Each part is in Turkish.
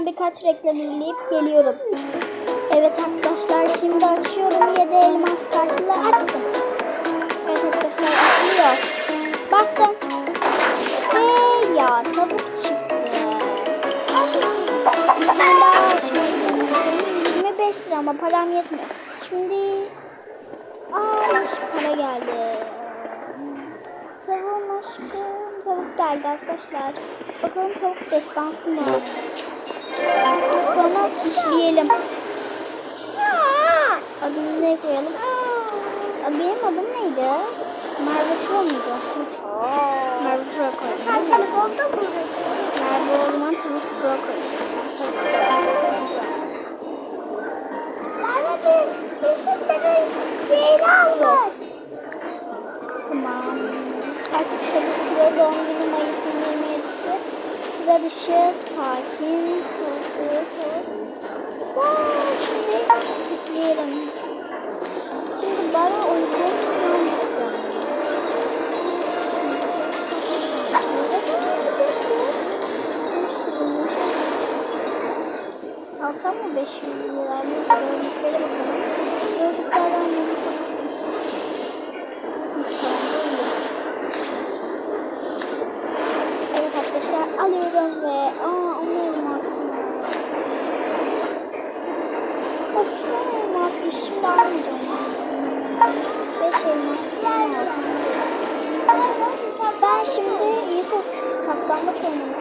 hemen birkaç reklam izleyip geliyorum. Evet arkadaşlar şimdi açıyorum. 7 elmas karşılığı açtım. Evet arkadaşlar açılıyor. Baktım. Ve ya tavuk çıktı. Bir tane daha açmayı deneyeceğim. 25 lira ama param yetmiyor. Şimdi Aa para geldi. Tavuğum aşkım. Tavuk geldi arkadaşlar. Bakalım tavuk destansı mı? Sonra süsleyelim. Adını ne koyalım? Benim adım neydi? Merve Pro muydu? Merve Pro koydum. Sen telefonda mı? Merve o zaman tavuk Pro koydum. Tavuk. Tavuk. Nerede bir senin şeyini almış. Tamam. Artık ki de doğum günü Mayıs'ın 27'si. Sıra dışı, sakin, tavuk, tavuk. Vay, şimdi süsleyelim. Şimdi bana uygun hangisi? Alsam mı 500 lira? Gözlüklere bakalım. Alıyorum ve aa alıyorum aslında. Of şu elmasmış şimdi almayacağım. Beş elmas falan olsun. Ben şimdi Yusuf saklambaç oynamak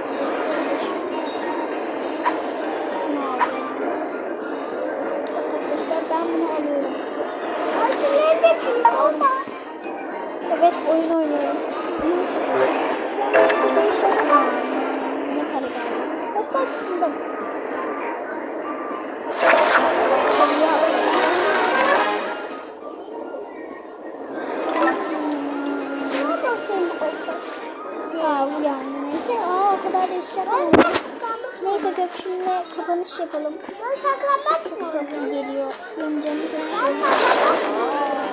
ben bunu alıyorum. Altında telefon. Evet oyun oynuyorum. Ne para geldi? Başlar sıkıldım. Neyse gökşümle kapanış yapalım. Saklanmak? Çok iyi geliyor. Benim canım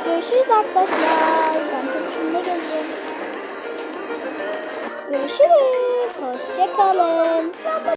görüşürüz. arkadaşlar. Ben gökşümle geleceğim. Görüşürüz. Hoşçakalın.